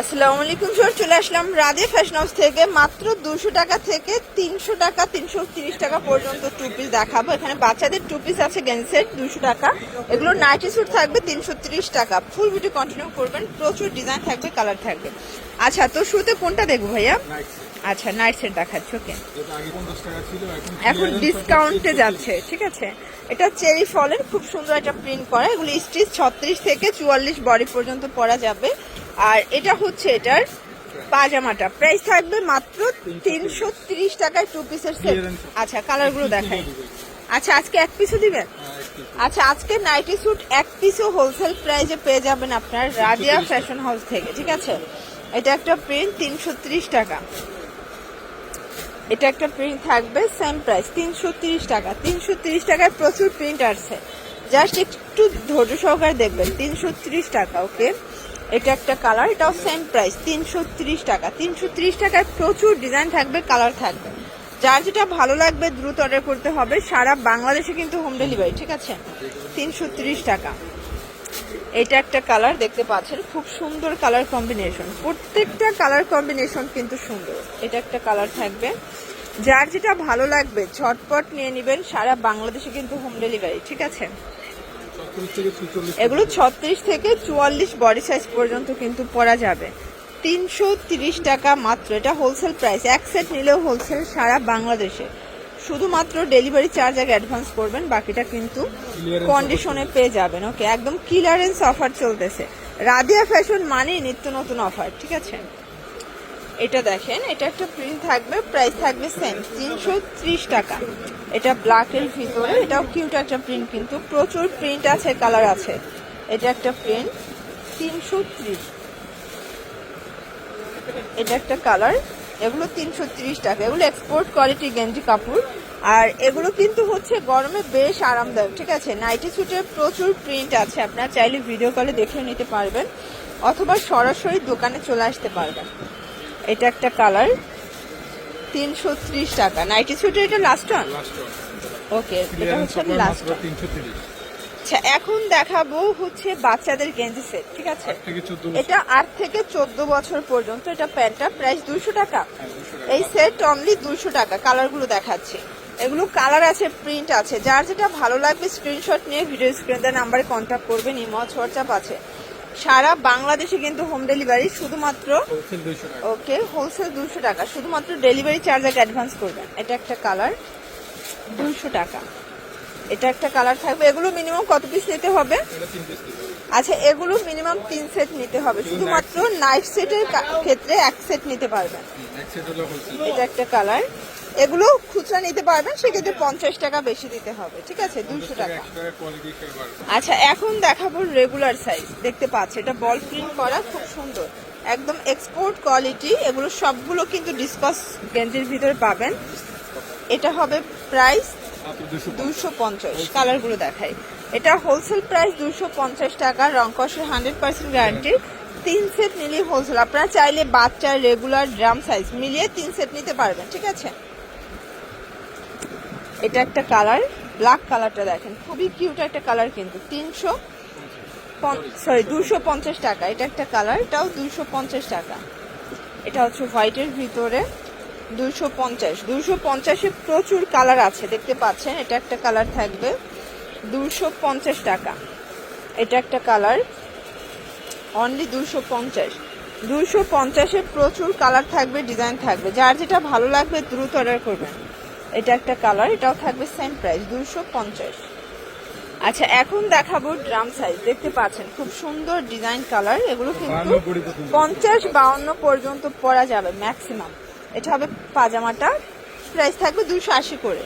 আসসালামু আলাইকুম স্যার চলে আসলাম রাধে ফ্যাশন হাউস থেকে। মাত্র দুশো টাকা থেকে তিনশো টাকা তিনশো তিরিশ টাকা পর্যন্ত টু পিস দেখাবো। এখানে বাচ্চাদের টু পিস আছে গেন্সের দুশো টাকা। এগুলো নাইটি স্যুট থাকবে তিনশো তিরিশ টাকা। ফুল ভিডিও কন্টিনিউ করবেন প্রচুর ডিজাইন থাকবে কালার থাকবে। আচ্ছা তো শুরুতে কোনটা দেখব ভাইয়া? আচ্ছা নাইট সেট দেখাচ্ছি ওকে এখন ডিসকাউন্টে যাচ্ছে ঠিক আছে? এটা চেরি ফলের খুব সুন্দর একটা প্রিন্ট করা। এগুলো স্টিচ ছত্রিশ থেকে চুয়াল্লিশ বডি পর্যন্ত পরা যাবে। আর এটা হচ্ছে এটার পাজামাটা প্রাইস থাকবে মাত্র তিনশো তিরিশ টাকায় টু পিসের সেট আচ্ছা কালারগুলো দেখাই। আচ্ছা আজকে এক পিসও দিবেন? আচ্ছা আজকে নাইটি স্যুট এক পিসও হোলসেল প্রাইসে পেয়ে যাবেন আপনার রাজিয়া ফ্যাশন হাউস থেকে ঠিক আছে? এটা একটা প্রিন্ট তিনশো তিরিশ টাকা। এটা একটা প্রিন্ট থাকবে সেম প্রাইস তিনশো তিরিশ টাকা। তিনশো তিরিশ টাকায় প্রচুর প্রিন্ট আসছে। জাস্ট একটু ধৈর্য সহকারে দেখবেন তিনশো তিরিশ টাকা ওকে এটা একটা কালার এটাও সেম প্রাইস তিনশো তিরিশ টাকা। তিনশো তিরিশ টাকায় প্রচুর ডিজাইন থাকবে কালার থাকবে। যার যেটা ভালো লাগবে, দ্রুত অর্ডার করতে হবে। সারা বাংলাদেশে কিন্তু হোম ডেলিভারি ঠিক আছে? তিনশো তিরিশ টাকা। এটা একটা কালার দেখতে পাচ্ছেন, খুব সুন্দর কালার কম্বিনেশন প্রত্যেকটা কালার কম্বিনেশন কিন্তু সুন্দর। এটা একটা কালার থাকবে। যার যেটা ভালো লাগবে, ঝটপট নিয়ে নেবেন, সারা বাংলাদেশে কিন্তু হোম ডেলিভারি ঠিক আছে? এগুলো ছত্রিশ থেকে চুয়াল্লিশ বডি সাইজ পর্যন্ত কিন্তু পরা যাবে। তিনশো তিরিশ টাকা মাত্র। এটা হোলসেল প্রাইস এক সেট নিলেও হোলসেল সারা বাংলাদেশে। শুধুমাত্র ডেলিভারি চার্জ আগে অ্যাডভান্স করবেন বাকিটা কিন্তু কন্ডিশনে পেয়ে যাবেন। ওকে একদম ক্লিয়ারেন্স অফার চলতেছে। রাদিয়া ফ্যাশন মানেই নিত্য নতুন অফার ঠিক আছে? এটা দেখেন, এটা একটা প্রিন্ট থাকবে প্রাইস থাকবে সেম তিনশো ত্রিশ টাকা। এটা ব্ল্যাকের ভিতরে, এটাও কিউট একটা প্রিন্ট কিন্তু, প্রচুর প্রিন্ট আছে কালার আছে। এটা একটা প্রিন্ট তিনশো ত্রিশ। এটা একটা কালার এগুলো তিনশো ত্রিশ টাকা। এগুলো এক্সপোর্ট কোয়ালিটি গেঞ্জি কাপড়। আর এগুলো কিন্তু হচ্ছে গরমে বেশ আরামদায়ক, ঠিক আছে? নাইটি স্যুটের প্রচুর প্রিন্ট আছে, আপনারা চাইলে ভিডিও কলে দেখে নিতে পারবেন, অথবা সরাসরি দোকানে চলে আসতে পারবেন। এটা একটা কালার। তিনশো ত্রিশ টাকা। নাইটি স্যুটের এটা লাস্ট ওয়ান ওকে এটা হচ্ছে লাস্ট আচ্ছা এখন দেখাবো হচ্ছে বাচ্চাদের গেঞ্জি সেট ঠিক আছে? এটা আট থেকে চোদ্দ বছর পর্যন্ত এটা প্যান্টটা প্রাইস দুশো টাকা। হ্যাঁ, এই সেট অনলি দুশো টাকা কালারগুলো দেখাচ্ছি। এগুলো কালার আছে প্রিন্ট আছে। যার যেটা ভালো লাগবে স্ক্রিনশট নিয়ে ভিডিও স্ক্রিনের নাম্বারে কন্ট্যাক্ট করবেন ইমো হোয়াটসঅ্যাপ আছে। সারা বাংলাদেশে কিন্তু হোম ডেলিভারি শুধুমাত্র ওকে হোলসেল দুশো টাকা। শুধুমাত্র ডেলিভারি চার্জ এক অ্যাডভান্স করবেন। এটা একটা কালার দুশো টাকা। এটা একটা কালার থাকবে। এগুলো মিনিমাম কত পিস নিতে হবে। আচ্ছা এগুলো মিনিমাম তিন সেট নিতে হবে। শুধুমাত্র নাইট সেটের ক্ষেত্রে এক সেট নিতে পারবেন। এটা একটা কালার এগুলো খুচরা নিতে পারবেন, সেক্ষেত্রে পঞ্চাশ টাকা বেশি দিতে হবে। ঠিক আছে? দুশো টাকা। আচ্ছা এখন দেখাবো রেগুলার সাইজ দেখতে পাচ্ছি, এটা বল প্রিন্ট করা, খুব সুন্দর। একদম এক্সপোর্ট কোয়ালিটি এগুলো সবগুলো কিন্তু ডিসকাস গেঞ্জির ভিতরে পাবেন। এটা হবে প্রাইস দুশো পঞ্চাশ, কালারগুলো দেখাই। এটা হোলসেল প্রাইস দুশো পঞ্চাশ টাকা রংকসের হান্ড্রেড পার্সেন্ট গ্যারান্টি তিন সেট নিলেই হোলসেল আপনারা চাইলে বাচ্চার রেগুলার ড্রাম সাইজ মিলিয়ে তিন সেট নিতে পারবেন, ঠিক আছে? এটা একটা কালার ব্ল্যাক কালারটা দেখেন, খুবই কিউট একটা কালার কিন্তু, তিনশো সরি দুশো পঞ্চাশ টাকা, এটা একটা কালার এটাও দুশো পঞ্চাশ টাকা। এটা হচ্ছে হোয়াইটের ভিতরে। দুশো পঞ্চাশ। দুশো পঞ্চাশে প্রচুর কালার আছে দেখতে পাচ্ছেন? এটা একটা কালার থাকবে। দুশো পঞ্চাশ টাকা। এটা একটা কালার। অনলি দুশো পঞ্চাশ। দুশো পঞ্চাশে প্রচুর কালার থাকবে ডিজাইন থাকবে। যার যেটা ভালো লাগবে দ্রুত অর্ডার করবেন। এটা একটা কালার এটাও থাকবে সেম প্রাইস দুশো পঞ্চাশ। আচ্ছা এখন দেখাবো ড্রাম সাইজ দেখতে পাচ্ছেন খুব সুন্দর ডিজাইন কালার এগুলো কিন্তু। পঞ্চাশ বাউন্ন পর্যন্ত পরা যাবে ম্যাক্সিমাম এটা হবে পাজামাটা। প্রাইস থাকবে দুশো আশি করে।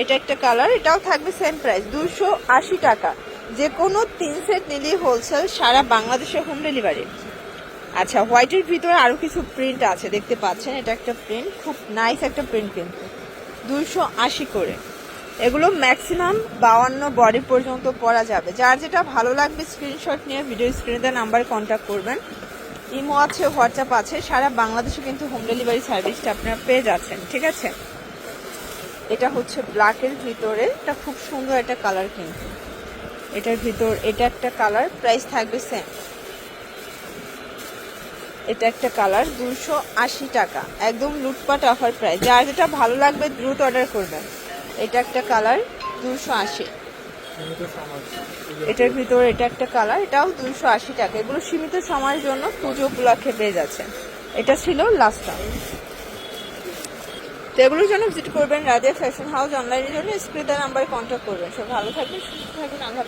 এটা একটা কালার এটাও থাকবে সেম প্রাইস দুশো আশি টাকা। যে কোনো তিন সেট নিলেই হোলসেল সারা বাংলাদেশে হোম ডেলিভারি আচ্ছা হোয়াইটের ভিতরে আরও কিছু প্রিন্ট আছে, দেখতে পাচ্ছেন, এটা একটা প্রিন্ট খুব নাইস একটা প্রিন্ট কিন্তু। দুশো আশি করে। এগুলো ম্যাক্সিমাম বাউান্ন বডি পর্যন্ত পরা যাবে। যার যেটা ভালো লাগবে স্ক্রিনশট নিয়ে ভিডিও স্ক্রিনে নাম্বার কন্ট্যাক্ট করবেন। ইমো আছে, হোয়াটসঅ্যাপ আছে, সারা বাংলাদেশে কিন্তু হোম ডেলিভারি সার্ভিসটা আপনারা পেয়ে যাচ্ছেন, ঠিক আছে? এটা হচ্ছে ব্ল্যাকের ভিতরে, এটা খুব সুন্দর একটা কালার কিন্তু। এটার ভিতর, এটা একটা কালার প্রাইস থাকবে সেম এটা একটা কালার দুশো আশি টাকা। একদম লুটপাট অফার প্রাইস যার যেটা ভালো লাগবে, দ্রুত অর্ডার করবেন। এটা একটা কালার দুশো আশি। এটার ভিতরে এটা একটা কালার এটাও দুইশো আশি টাকা। এগুলো সীমিত সময়ের জন্য পুজো উপলক্ষে পেয়ে যাচ্ছে। এটা ছিল লাস্ট লাস্টটা তো এগুলোর জন্য ভিজিট করবেন রাজিয়া ফ্যাশন হাউস অনলাইনের জন্য। স্ক্রিন নাম্বারে কন্ট্যাক্ট করবেন। সব ভালো থাকবেন সুস্থ থাকবেন আল্লাহ